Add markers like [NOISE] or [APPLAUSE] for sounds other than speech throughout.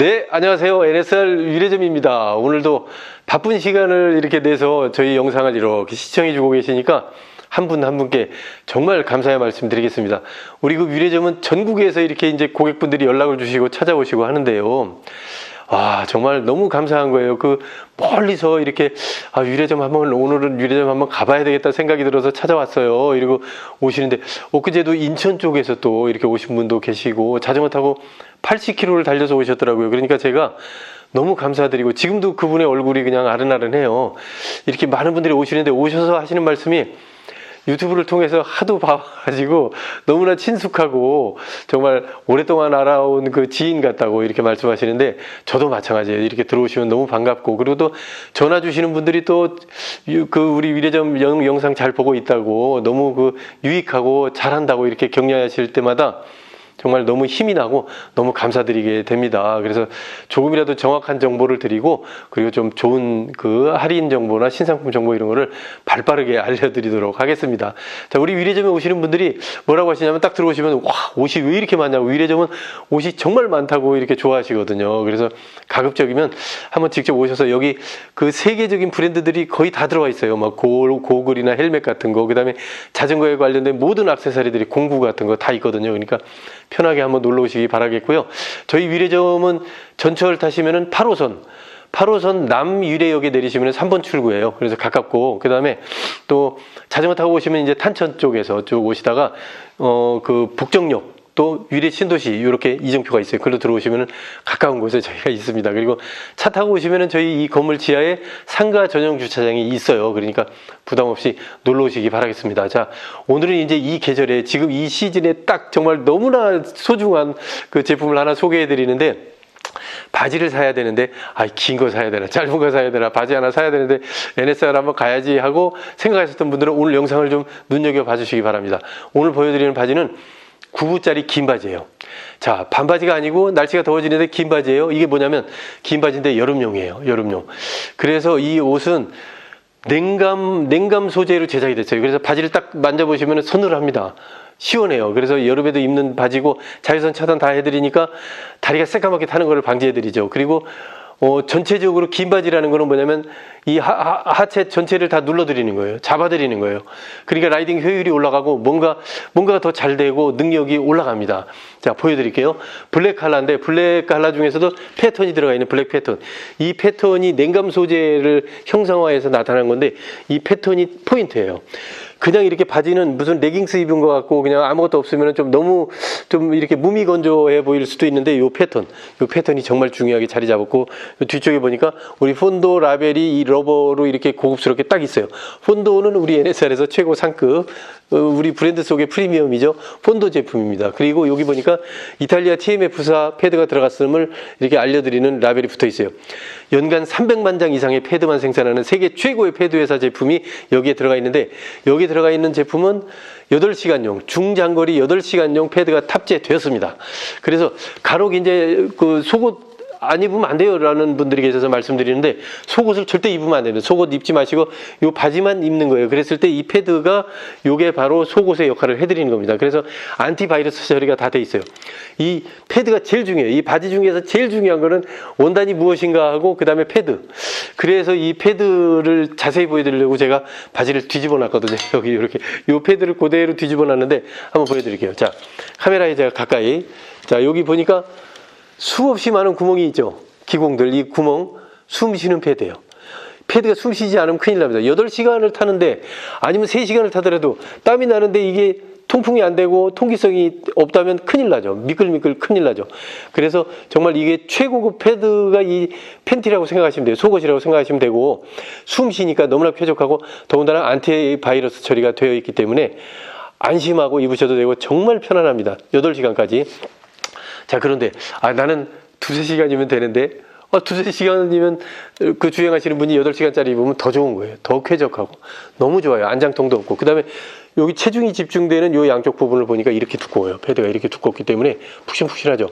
네, 안녕하세요. NSR 유래점입니다. 오늘도 바쁜 시간을 이렇게 내서 저희 영상을 이렇게 시청해주고 계시니까 한분한 분께 정말 감사의 말씀 드리겠습니다. 우리 그 유래점은 전국에서 이렇게 이제 고객분들이 연락을 주시고 찾아오시고 하는데요. 아, 정말 너무 감사한 거예요. 그 멀리서 이렇게 아, 유래점 한번 오늘은 유래점 한번 가봐야 되겠다 생각이 들어서 찾아왔어요. 이러고 오시는데 엊그제도 인천 쪽에서 또 이렇게 오신 분도 계시고 자전거 타고 80km를 달려서 오셨더라고요. 그러니까 제가 너무 감사드리고 지금도 그분의 얼굴이 그냥 아른아른해요. 이렇게 많은 분들이 오시는데 오셔서 하시는 말씀이 유튜브를 통해서 하도 봐가지고 너무나 친숙하고 정말 오랫동안 알아온 그 지인 같다고 이렇게 말씀하시는데 저도 마찬가지예요. 이렇게 들어오시면 너무 반갑고 그리고 또 전화 주시는 분들이 또 그 우리 위례점 영- 영상 잘 보고 있다고 너무 그 유익하고 잘한다고 이렇게 격려하실 때마다 정말 너무 힘이 나고 너무 감사드리게 됩니다. 그래서 조금이라도 정확한 정보를 드리고 그리고 좀 좋은 그 할인 정보나 신상품 정보 이런 거를 발 빠르게 [LAUGHS] 알려드리도록 하겠습니다. 자, 우리 위례점에 오시는 분들이 뭐라고 하시냐면 딱 들어오시면 와, 옷이 왜 이렇게 많냐고 위례점은 옷이 정말 많다고 이렇게 좋아하시거든요. 그래서 가급적이면 한번 직접 오셔서 여기 그 세계적인 브랜드들이 거의 다 들어와 있어요. 막 고, 고글이나 헬멧 같은 거, 그 다음에 자전거에 관련된 모든 액세서리들이 공구 같은 거 다 있거든요. 그러니까 편하게 한번 놀러 오시기 바라겠고요. 저희 위례점은 전철 타시면은 8호선 8호선 남유래역에 내리시면 3번 출구예요. 그래서 가깝고 그다음에 또 자전거 타고 오시면 이제 탄천 쪽에서 쭉 오시다가 어 그 북정역 또 유래 신도시 이렇게 이정표가 있어요. 글로 들어오시면 가까운 곳에 저희가 [LAUGHS] 있습니다. 그리고 차 타고 오시면 저희 이 건물 지하에 상가 전용 주차장이 있어요. 그러니까 부담 없이 놀러 오시기 바라겠습니다. 자, 오늘은 이제 이 계절에 지금 이 시즌에 딱 정말 너무나 소중한 그 제품을 하나 소개해 드리는데 바지를 사야 되는데 아 긴 거 사야 되나 짧은 거 사야 되나 바지 하나 사야 되는데 NSR 한번 가야지 하고 생각하셨던 분들은 오늘 영상을 좀 눈여겨 봐주시기 바랍니다. 오늘 보여드리는 바지는 9부짜리 긴 바지예요. 자 반바지가 아니고 날씨가 더워지는데 긴 바지예요. 이게 뭐냐면 긴 바지인데 여름용이에요. 여름용. 그래서 이 옷은 냉감 냉감 소재로 제작이 됐어요. 그래서 바지를 딱 만져보시면 서늘합니다. 시원해요. 그래서 여름에도 입는 바지고 자외선 차단 다 해드리니까 다리가 새까맣게 타는 것을 방지해드리죠. 그리고 어, 전체적으로 긴 바지라는 거는 뭐냐면 이 하, 하, 체 전체를 다 눌러드리는 거예요. 잡아드리는 거예요. 그러니까 라이딩 효율이 올라가고 뭔가 뭔가가 더 잘 되고 능력이 올라갑니다. 자 보여드릴게요. 블랙 칼라인데 블랙 칼라 중에서도 패턴이 들어가 있는 블랙 패턴. 이 패턴이 냉감 소재를 형상화해서 나타난 건데 이 패턴이 포인트예요. 그냥 이렇게 바지는 무슨 레깅스 입은 것 같고 그냥 아무것도 없으면 좀 너무 좀 이렇게 무미건조해 보일 수도 있는데 이 패턴, 이 패턴이 정말 중요하게 자리 잡았고 요 뒤쪽에 보니까 우리 폰도 라벨이 이 러버로 이렇게 고급스럽게 딱 있어요. 폰도는 우리 NSR에서 최고 상급 어, 우리 브랜드 속의 프리미엄이죠. 폰도 제품입니다. 그리고 여기 보니까 이탈리아 TMF사 패드가 들어갔음을 이렇게 알려드리는 라벨이 붙어 있어요. 연간 300만 장 이상의 패드만 생산하는 세계 최고의 패드 회사 제품이 여기에 들어가 있는데 여기에 들어가 있는 제품은 8시간용 중장거리 8시간용 패드가 탑재되었습니다. 그래서 간혹 이제 그 속옷 안 입으면 안 돼요라는 분들이 계셔서 말씀드리는데 속옷을 절대 입으면 안 됩니다. 속옷 입지 마시고 요 바지만 입는 거예요. 그랬을 때 이 패드가 요게 바로 속옷의 역할을 해드리는 겁니다. 그래서 안티바이러스 처리가 다 돼 있어요. 이 패드가 제일 중요해요. 이 바지 중에서 제일 중요한 거는 원단이 무엇인가 하고 그 다음에 패드. 그래서 이 패드를 자세히 보여드리려고 제가 바지를 뒤집어 놨거든요. [LAUGHS] 여기 이렇게 요 패드를 그대로 뒤집어 놨는데 한번 보여드릴게요. 자 카메라에 제가 가까이 자 여기 보니까 수없이 많은 구멍이 있죠. 기공들, 이 구멍, 숨 쉬는 패드예요. 패드가 숨 쉬지 않으면 큰일 납니다. 8시간을 타는데 아니면 3시간을 타더라도 땀이 나는데 이게 통풍이 안 되고 통기성이 없다면 큰일 나죠. 미끌미끌 큰일 나죠. 그래서 정말 이게 최고급 패드가 이 팬티라고 생각하시면 돼요. 속옷이라고 생각하시면 되고 숨 쉬니까 너무나 쾌적하고 더군다나 안티바이러스 처리가 되어 있기 때문에 안심하고 입으셔도 되고 정말 편안합니다. 8시간까지. 자 그런데 아 나는 두세 시간이면 되는데 어, 두세 시간이면 그 주행하시는 분이 여덟 시간짜리 입으면 더 좋은 거예요. 더 쾌적하고 너무 좋아요. 안장통도 없고 그 다음에 여기 체중이 집중되는 요 양쪽 부분을 보니까 이렇게 두꺼워요. 패드가 이렇게 두껍기 때문에 푹신푹신하죠.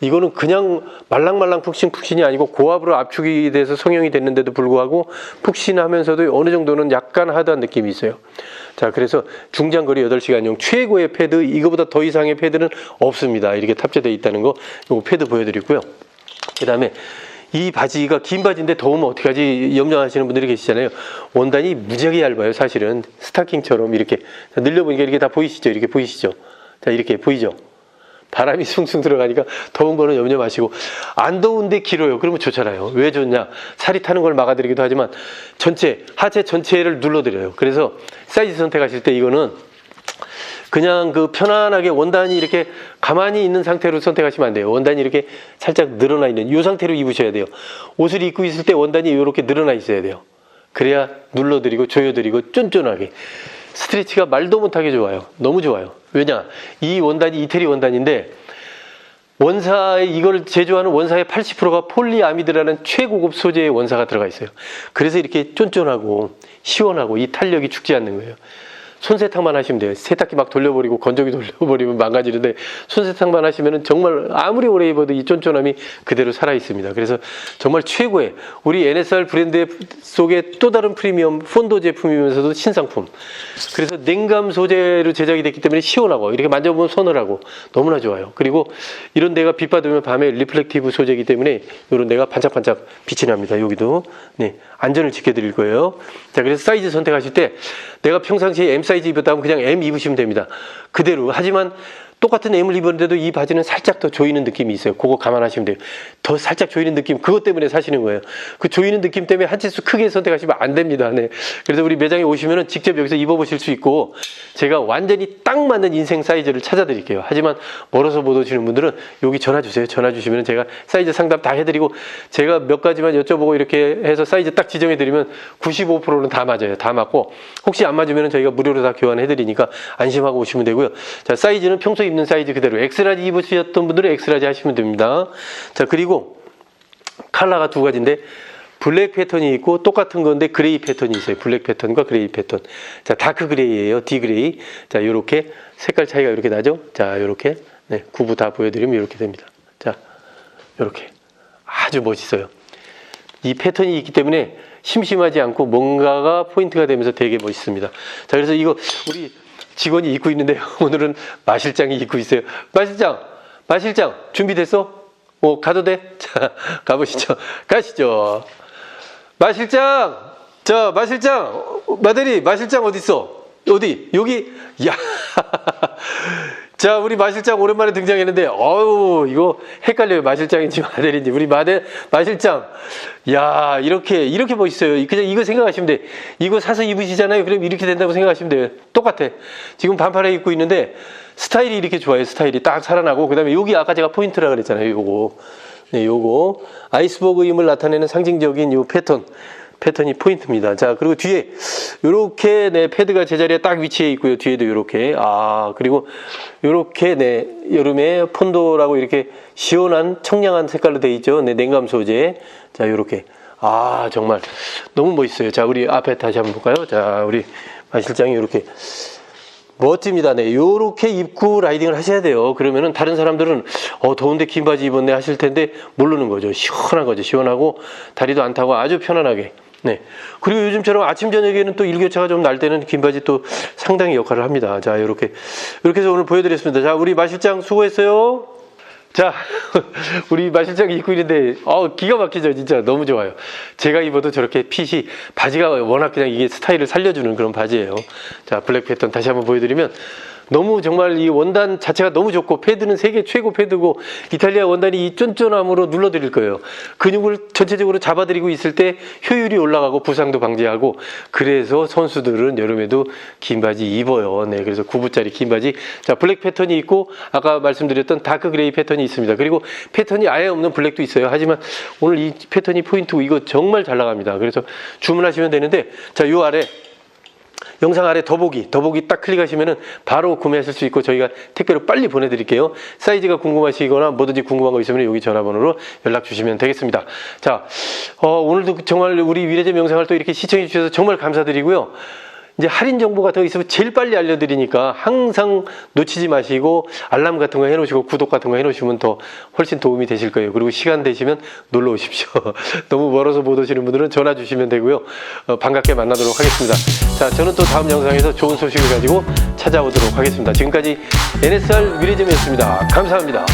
이거는 그냥 말랑말랑 푹신푹신이 아니고 고압으로 압축이 돼서 성형이 됐는데도 불구하고 푹신하면서도 어느 정도는 약간 하드한 느낌이 있어요. 자, 그래서 중장거리 8시간용 최고의 패드, 이거보다 더 이상의 패드는 없습니다. 이렇게 탑재되어 있다는 거, 요거 패드 보여드리고요. 그 다음에 이 바지가 긴 바지인데 더우면 어떡하지 염려하시는 분들이 계시잖아요. 원단이 무지하게 얇아요. 사실은 스타킹처럼 이렇게 자, 늘려보니까 이렇게 다 보이시죠? 이렇게 보이시죠? 자 이렇게 보이죠? 바람이 숭숭 들어가니까 더운 거는 염려 마시고 안 더운데 길어요. 그러면 좋잖아요. 왜 좋냐? 살이 타는 걸 막아드리기도 하지만 전체 하체 전체를 눌러드려요. 그래서 사이즈 선택하실 때 이거는 그냥 그 편안하게 원단이 이렇게 가만히 있는 상태로 선택하시면 안 돼요. 원단이 이렇게 살짝 늘어나 있는 이 상태로 입으셔야 돼요. 옷을 입고 있을 때 원단이 이렇게 늘어나 있어야 돼요. 그래야 눌러드리고 조여드리고 쫀쫀하게 스트레치가 말도 못하게 좋아요. 너무 좋아요. 왜냐? 이 원단이 이태리 원단인데 원사의 이걸 제조하는 원사의 80%가 폴리아미드라는 최고급 소재의 원사가 들어가 있어요. 그래서 이렇게 쫀쫀하고 시원하고 이 탄력이 죽지 않는 거예요. 손세탁만 하시면 돼요. 세탁기 막 돌려버리고 건조기 [LAUGHS] 돌려버리면 망가지는데 손세탁만 하시면은 정말 아무리 오래 입어도 이 쫀쫀함이 그대로 살아 있습니다. 그래서 정말 최고의 우리 NSR 브랜드 속의 또 다른 프리미엄 폰도 제품이면서도 신상품. 그래서 냉감 소재로 제작이 됐기 때문에 시원하고 이렇게 만져보면 서늘하고 너무나 좋아요. 그리고 이런 데가 빛 받으면 밤에 리플렉티브 소재이기 때문에 이런 데가 반짝반짝 빛이 납니다. 여기도 네 안전을 지켜드릴 거예요. 자 그래서 사이즈 선택하실 때 내가 평상시에 M 사이즈 입었다면 그냥 M 입으시면 됩니다. 그대로 하지만 똑같은 M을 입었는데도 이 바지는 살짝 더 조이는 느낌이 있어요. 그거 감안하시면 돼요. 더 살짝 조이는 느낌, 그것 때문에 사시는 거예요. 그 조이는 느낌 때문에 한 치수 크게 선택하시면 안 됩니다. 네. 그래서 우리 매장에 오시면은 직접 여기서 입어보실 수 있고, 제가 완전히 딱 맞는 인생 사이즈를 찾아드릴게요. 하지만 멀어서 못 오시는 분들은 여기 전화 주세요. 전화 주시면 제가 사이즈 상담 다 해드리고, 제가 몇 가지만 여쭤보고 이렇게 해서 사이즈 딱 지정해드리면 95%는 다 맞아요. 다 맞고, 혹시 안 맞으면 저희가 무료로 다 교환해드리니까 안심하고 오시면 되고요. 자, 사이즈는 평소에 입는 사이즈 그대로 엑스라지 입으셨던 분들은 엑스라지 하시면 됩니다. 자 그리고 컬러가 두 가지인데 블랙 패턴이 있고 똑같은 건데 그레이 패턴이 있어요. 블랙 패턴과 그레이 패턴. 자 다크 그레이예요. 디 그레이. 자 요렇게 색깔 차이가 이렇게 나죠. 자 요렇게 네, 구부 다 보여드리면 이렇게 됩니다. 자 요렇게 아주 멋있어요. 이 패턴이 있기 때문에 심심하지 않고 뭔가가 포인트가 되면서 되게 멋있습니다. 자, 그래서 이거 우리 직원이 입고 있는데요. [LAUGHS] 오늘은 마실장이 입고 있어요. 마실장, 마실장 준비됐어? 어, 가도 돼? [LAUGHS] 자, 가보시죠. 가시죠. 마실장, 자, 마실장, 어, 마대리, 마실장 어디 있어? 어디? 여기? 야. 자, 우리 마실장 오랜만에 등장했는데, 어우, 이거 헷갈려요. 마실장인지 마델인지. 우리 마델, 마실장. 야, 이렇게, 이렇게 멋있어요. 그냥 이거 생각하시면 돼. 이거 사서 입으시잖아요. 그럼 이렇게 된다고 생각하시면 돼요. 똑같아. 지금 반팔에 입고 있는데, 스타일이 이렇게 좋아요. 스타일이 딱 살아나고, 그 다음에 여기 아까 제가 포인트라 그랬잖아요. 요거. 네, 요거. 아이스버그 임을 나타내는 상징적인 요 패턴. 패턴이 포인트입니다. 자, 그리고 뒤에 요렇게 네 패드가 제자리에 딱 위치해 있고요. 뒤에도 요렇게. 아, 그리고 요렇게 네 여름에 폰도라고 이렇게 시원한 청량한 색깔로 돼 있죠. 네, 냉감 소재. 자, 요렇게. 아, 정말 너무 멋있어요. 자, 우리 앞에 다시 한번 볼까요? 자, 우리 마 실장이 요렇게 멋집니다. 네. 요렇게 입고 라이딩을 하셔야 돼요. 그러면은 다른 사람들은 어, 더운데 긴 바지 입었네 하실 텐데 모르는 거죠. 시원한 거죠. 시원하고 다리도 안 타고 아주 편안하게. 네. 그리고 요즘처럼 아침 저녁에는 또 일교차가 좀 날 때는 긴 바지 또 상당히 역할을 합니다. 자, 이렇게 이렇게 해서 오늘 보여드렸습니다. 자, 우리 마실장 수고했어요. 자, [LAUGHS] 우리 마실장이 입고 있는데, 어, 기가 막히죠, 진짜. 너무 좋아요. 제가 입어도 저렇게 핏이, 바지가 워낙 그냥 이게 스타일을 살려주는 그런 바지예요. 자, 블랙 패턴 다시 한번 보여드리면, 너무 정말 이 원단 자체가 너무 좋고, 패드는 세계 최고 패드고, 이탈리아 원단이 이 쫀쫀함으로 눌러드릴 거예요. 근육을 전체적으로 잡아드리고 있을 때 효율이 올라가고, 부상도 방지하고, 그래서 선수들은 여름에도 긴 바지 입어요. 네, 그래서 9부짜리 긴 바지. 자, 블랙 패턴이 있고, 아까 말씀드렸던 다크 그레이 패턴이 있습니다. 그리고 패턴이 아예 없는 블랙도 있어요. 하지만 오늘 이 패턴이 포인트고, 이거 정말 잘 나갑니다. 그래서 주문하시면 되는데, 자, 요 아래, 영상 아래 더보기, 더보기 딱 클릭하시면은 바로 구매하실 수 있고 저희가 택배로 빨리 보내드릴게요. 사이즈가 궁금하시거나 뭐든지 궁금한 거 있으면 여기 전화번호로 연락 주시면 되겠습니다. 자, 어, 오늘도 정말 우리 위례점 영상을 또 이렇게 시청해 주셔서 정말 감사드리고요. 이제 할인 정보가 더 있으면 제일 빨리 알려드리니까 항상 놓치지 마시고 알람 같은 거 해놓으시고 구독 같은 거 해놓으시면 더 훨씬 도움이 되실 거예요. 그리고 시간 되시면 놀러 오십시오. [LAUGHS] 너무 멀어서 못 오시는 분들은 전화 주시면 되고요. 어, 반갑게 만나도록 하겠습니다. 자, 저는 또 다음 영상에서 좋은 소식을 가지고 찾아오도록 하겠습니다. 지금까지 NSR 위례점이었습니다. 감사합니다.